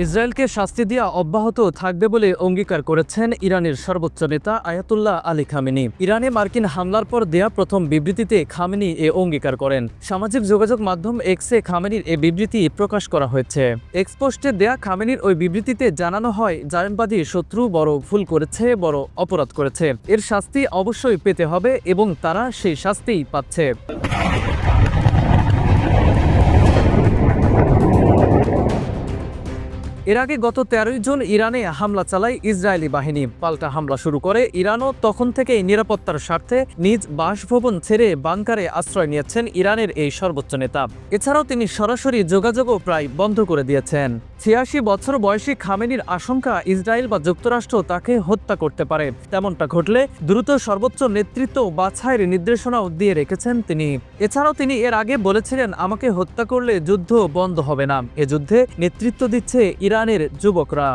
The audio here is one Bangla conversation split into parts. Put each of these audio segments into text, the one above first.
ইসরায়েলকে শাস্তি দেওয়া অব্যাহত থাকবে বলে অঙ্গীকার করেছেন ইরানের সর্বোচ্চ নেতা আয়াতুল্লাহ আলী খামেনি। ইরানে মার্কিন হামলার পর দেয়া প্রথম বিবৃতিতে খামেনি এ অঙ্গীকার করেন। সামাজিক যোগাযোগ মাধ্যম এক্সে খামেনির এ বিবৃতি প্রকাশ করা হয়েছে। এক্সপোস্টে দেয়া খামেনির ওই বিবৃতিতে জানানো হয় জায়নবাদী শত্রু বড় ভুল করেছে, বড় অপরাধ করেছে। এর শাস্তি অবশ্যই পেতে হবে এবং তারা সেই শাস্তিই পাচ্ছে। এর আগে গত তেরোই জুন ইরানে হামলা চালায় ইসরায়েলি বাহিনী। পাল্টা হামলা শুরু করে ইরানও তখন থেকেই নিরাপত্তার স্বার্থে নিজ বাসভবন ছেড়ে বাংকারে আশ্রয় নিয়েছেন ইরানের এই সর্বোচ্চ নেতা। এছাড়াও তিনি সরাসরি যোগাযোগও প্রায় বন্ধ করে দিয়েছেন। ছিয়াশি বছর বয়সী খামেনির আশঙ্কা ইসরায়েল বা যুক্তরাষ্ট্র তাকে হত্যা করতে পারে। তেমনটা ঘটলে দ্রুত সর্বোচ্চ নেতৃত্ব বাছাইয়ের নির্দেশনাও দিয়ে রেখেছেন তিনি। এছাড়াও তিনি এর আগে বলেছিলেন, আমাকে হত্যা করলে যুদ্ধ বন্ধ হবে না। এ যুদ্ধে নেতৃত্ব দিচ্ছে ইরানের যুবকরা।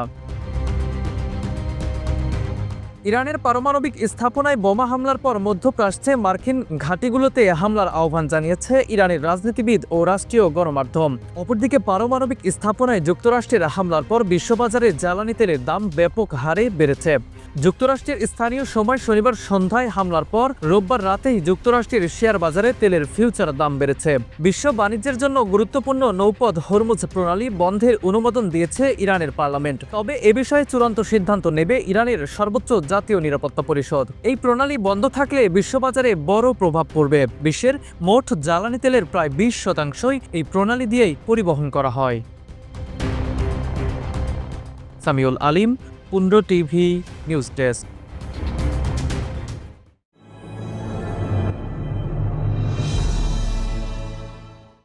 ইরানের পারমাণবিক স্থাপনায় বোমা হামলার পর মধ্যপ্রাচ্যে মার্কিন ঘাঁটিগুলোতে হামলার আহ্বান জানিয়েছে ইরানের রাজনীতিবিদ ও রাষ্ট্রীয় গণমাধ্যম। অপরদিকে পারমাণবিক স্থাপনায় যুক্তরাষ্ট্রের হামলার পর বিশ্ববাজারে জ্বালানি তেলের দাম ব্যাপক হারে বেড়েছে। যুক্তরাষ্ট্রের স্থানীয় সময় শনিবার সন্ধ্যায় হামলার পর রোববার রাতেই যুক্তরাষ্ট্রের শেয়ার বাজারে তেলের ফিউচার দাম বেড়েছে। বিশ্ব বাণিজ্যের জন্য গুরুত্বপূর্ণ নৌপথ হরমুজ প্রণালী বন্ধের অনুমোদন দিয়েছে ইরানের পার্লামেন্ট। তবে এ বিষয়ে চূড়ান্ত সিদ্ধান্ত নেবে ইরানের সর্বোচ্চ জাতীয় নিরাপত্তা পরিষদ। এই প্রণালী বন্ধ থাকলে বিশ্ববাজারে বড় প্রভাব পড়বে। বিশ্বের মোট জ্বালানি তেলের প্রায় বিশ শতাংশই এই প্রণালী দিয়েই পরিবহন করা হয়। সামিউল আলিম পুন্ড টিভি নিউজ ডেস্ক।